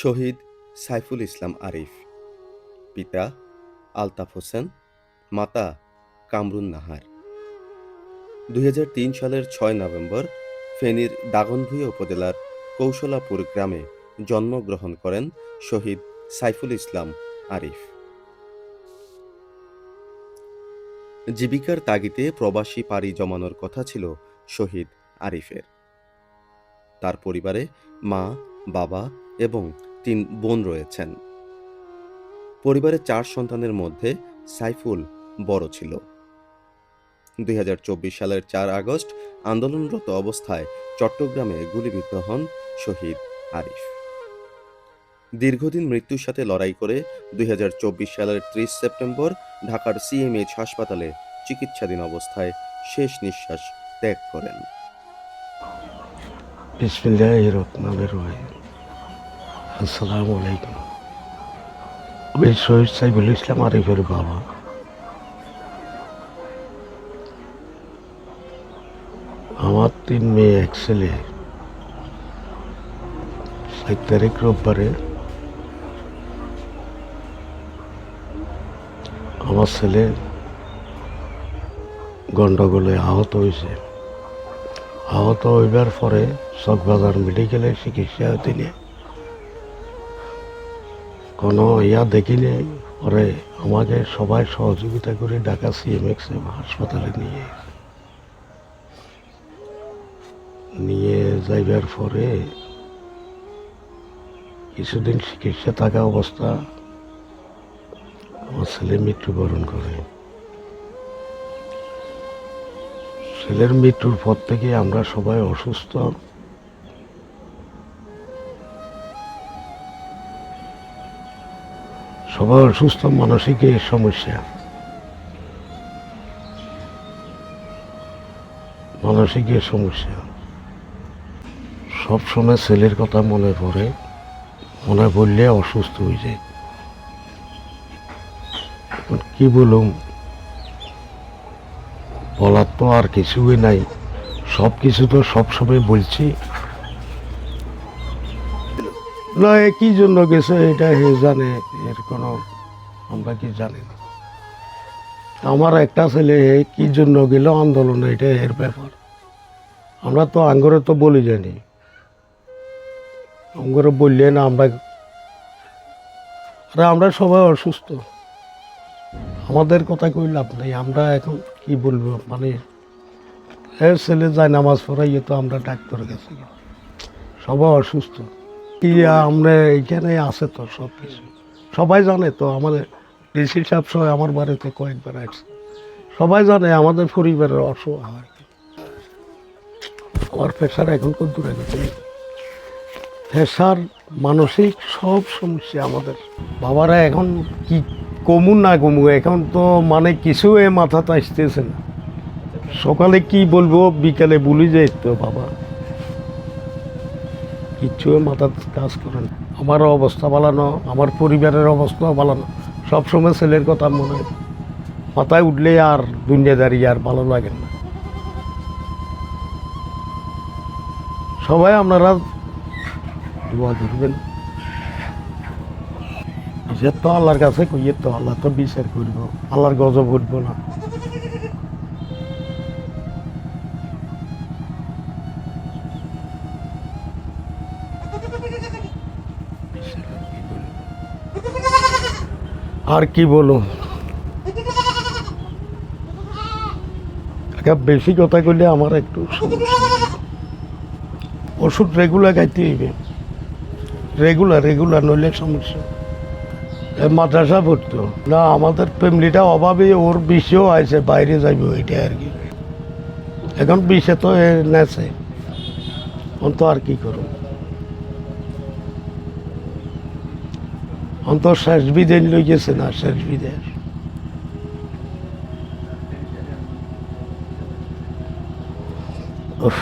শহীদ সাইফুল ইসলাম আরিফ, পিতা আলতাফ হোসেন, মাতা কামরুন নাহার। দু হাজার তিন সালের ছয় নভেম্বর ফেনীর দাগনভূঞা উপজেলার কৌশলাপুর গ্রামে জন্মগ্রহণ করেন শহীদ সাইফুল ইসলাম আরিফ। জীবিকার তাগিদে প্রবাসী পাড়ি জমানোর কথা ছিল শহীদ আরিফের। তার পরিবারে মা, বাবা এবং তিন বোন রয়েছেন। পরিবারের চার সন্তানের মধ্যে সাইফুল বড় ছিল। দুই হাজার চব্বিশ সালের চার আগস্ট আন্দোলনরত অবস্থায় চট্টগ্রামে গুলিবিদ্ধ হন শহীদ আরিফ। দীর্ঘদিন মৃত্যুর সাথে লড়াই করে দুই হাজার চব্বিশ সালের ত্রিশ সেপ্টেম্বর ঢাকার সিএমএইচ হাসপাতালে চিকিৎসাধীন অবস্থায় শেষ নিঃশ্বাস ত্যাগ করেন। বিসমিল্লাহ রহমানের রহিম। আসসালামু আলাইকুম। আমি শহীদ সাইবুল ইসলাম আরিফের বাবা। আমার তিন মেয়ে, এক ছেলে। সাত তারিখ রোববারে আমার ছেলে গন্ডগোলে আহত হয়েছে। আহত হইবার পরে চকবাজার মেডিকেলে চিকিৎসা তিনি কোনো ইয়া দেখিলে পরে আমাকে সবাই সহযোগিতা করে ঢাকা সিএমএক্স হাসপাতালে নিয়ে। নিয়ে যাইবার পরে কিছুদিন চিকিৎসা থাকা অবস্থা আমার ছেলে মৃত্যুবরণ করে ছেলের মৃত্যুর পর থেকে আমরা সবাই অসুস্থ সবাই অসুস্থ মানসিক সমস্যা। মানসিক সমস্যা। সবসময় ছেলের কথা মনে পড়ে, মনে পড়লে অসুস্থ হয়ে যায়। কি বলুম? বলার তো আর কিছুই নাই। সব কিছু তো সবসময় বলছি। না এ কি জন্য গেছে এটা হে জানে, এর কোনো আমরা কি জানি না। আমার একটা ছেলে হে কি জন্য গেল আন্দোলনে, এটা এর ব্যাপার। আমরা তো আঙ্গরে তো বলি জানি। আঙ্গরে বললে না আমরা, আরে আমরা সবাই অসুস্থ। আমাদের কথা কই লাভ নেই, আমরা এখন কি বলব মানে এর ছেলে যায় নামাজ পড়াইয়ে তো আমরা ডাক্তার গেছি। সবাই অসুস্থ। কি আমরা এইখানে আছে তো সব কিছু। সবাই জানে তো আমাদের ডিসি সাহেব সহ আমার বাড়িতে কয়েকবার আসছে। সবাই জানে আমাদের পরিবারের অসহায় আমার প্রেশার এখন কত দূরে গেছে। প্রেশার মানসিক সব সমস্যা আমাদের। বাবারা এখন কি কমু না কমু এখন তো মানে কিছু এ মাথাতে আসতেছে না। সকালে কি বলব বিকালে ভুলে যাই তো বাবা। কিচ্ছু মাথা কাজ করে না। আমারও অবস্থা বালানো আমার পরিবারের অবস্থা বালানো সবসময় ছেলের কথা মনে হয়। মাথায় উঠলে আর দুনিয়াদারি আর ভালো লাগে না। সবাই আপনারা দোয়া করবেন। বিচার তো আল্লাহর কাছে কইয়ে তো আল্লাহ তো বিচার করব, আল্লাহর গজব উঠবো না। আর কি বলো? কাকা বেশি কথা কইলে আমার একটু ওষুধ রেগুলার খাইতে হইবে। রেগুলার রেগুলার নইলে সমস্যা। মাদ্রাসা পড়তো না, আমাদের ফ্যামিলিটা অভাবে ওর বিষেও আছে বাইরে যাইব এটা আর কি। এখন বিষে তো নেছে। অন্ত আর কি করো অন্ত শেষ বিদেন লই গেছে না শেষ বিদেশ উফ